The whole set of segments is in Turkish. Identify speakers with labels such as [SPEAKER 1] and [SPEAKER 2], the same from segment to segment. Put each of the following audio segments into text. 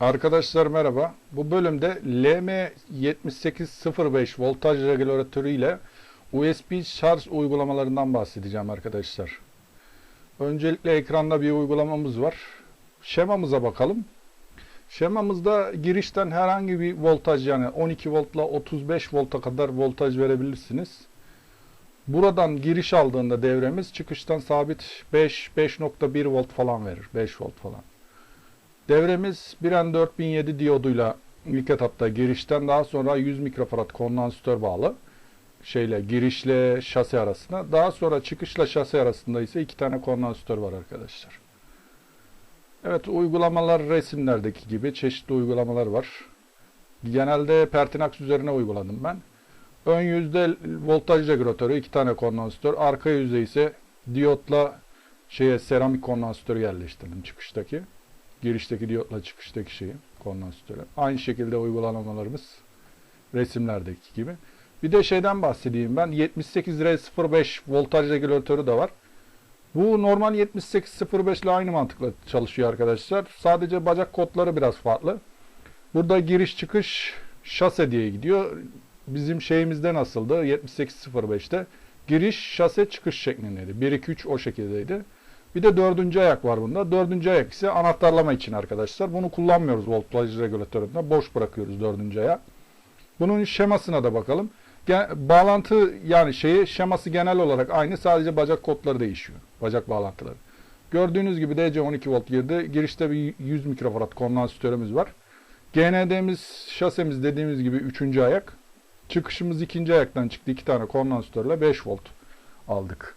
[SPEAKER 1] Arkadaşlar merhaba. Bu bölümde LM7805 voltaj regülatörü ile USB şarj uygulamalarından bahsedeceğim arkadaşlar. Öncelikle ekranda bir uygulamamız var. Şemamıza bakalım. Şemamızda girişten herhangi bir voltaj yani 12 voltla 35 volta kadar voltaj verebilirsiniz. Buradan giriş aldığında devremiz çıkıştan sabit 5 5.1 volt falan verir. 5 volt falan. Devremiz 1N 4007 diyoduyla ilk etapta girişten daha sonra 100 mikrofarad kondansatör bağlı şeyle girişle şase arasında. Daha sonra çıkışla şase arasında ise iki tane kondansatör var arkadaşlar. Evet uygulamalar resimlerdeki gibi çeşitli uygulamalar var. Genelde Pertinax üzerine uyguladım ben. Ön yüzde voltaj regülatörü iki tane kondansatör. Arka yüzde ise diyotla şeye seramik kondansatörü yerleştirdim çıkıştaki girişteki diyotla çıkıştaki şeyi kondansatörü. Aynı şekilde uygulamalarımız resimlerdeki gibi. Bir de şeyden bahsedeyim ben. 78R05 voltaj regülatörü de var. Bu normal 7805 ile aynı mantıkla çalışıyor arkadaşlar. Sadece bacak kodları biraz farklı. Burada giriş çıkış şase diye gidiyor. Bizim şeyimizde nasıldı? 7805'te giriş şase çıkış şeklindeydi. 1 2 3 o şekildeydi. Bir de dördüncü ayak var bunda. Dördüncü ayak ise anahtarlama için arkadaşlar. Bunu kullanmıyoruz voltaj regülatöründe. Boş bırakıyoruz dördüncü ayak. Bunun şemasına da bakalım. Gen- bağlantı yani şeyi şeması genel olarak aynı. Sadece bacak kodları değişiyor. Bacak bağlantıları. Gördüğünüz gibi DC 12 volt girdi. Girişte bir 100 mikrofarad kondansatörümüz var. GND'miz, şasemiz dediğimiz gibi üçüncü ayak. Çıkışımız ikinci ayaktan çıktı. iki tane kondansatörle 5 volt aldık.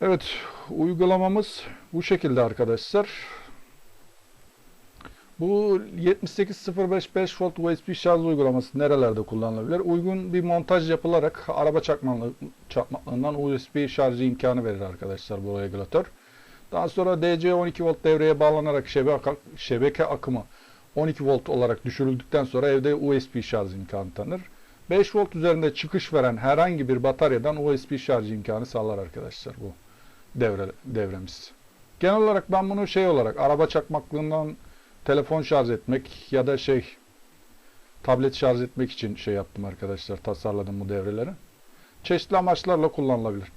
[SPEAKER 1] Evet, uygulamamız bu şekilde arkadaşlar. Bu 7805 5 volt USB şarj uygulaması nerelerde kullanılabilir? Uygun bir montaj yapılarak araba çakmalı, çakmaklığından USB şarjı imkanı verir arkadaşlar bu regülatör. Daha sonra DC 12 volt devreye bağlanarak şebeke, şebeke akımı 12 volt olarak düşürüldükten sonra evde USB şarj imkanı tanır. 5 volt üzerinde çıkış veren herhangi bir bataryadan USB şarj imkanı sağlar arkadaşlar bu devre, devremiz. Genel olarak ben bunu şey olarak araba çakmaklığından telefon şarj etmek ya da şey tablet şarj etmek için şey yaptım arkadaşlar tasarladım bu devreleri. Çeşitli amaçlarla kullanılabilir.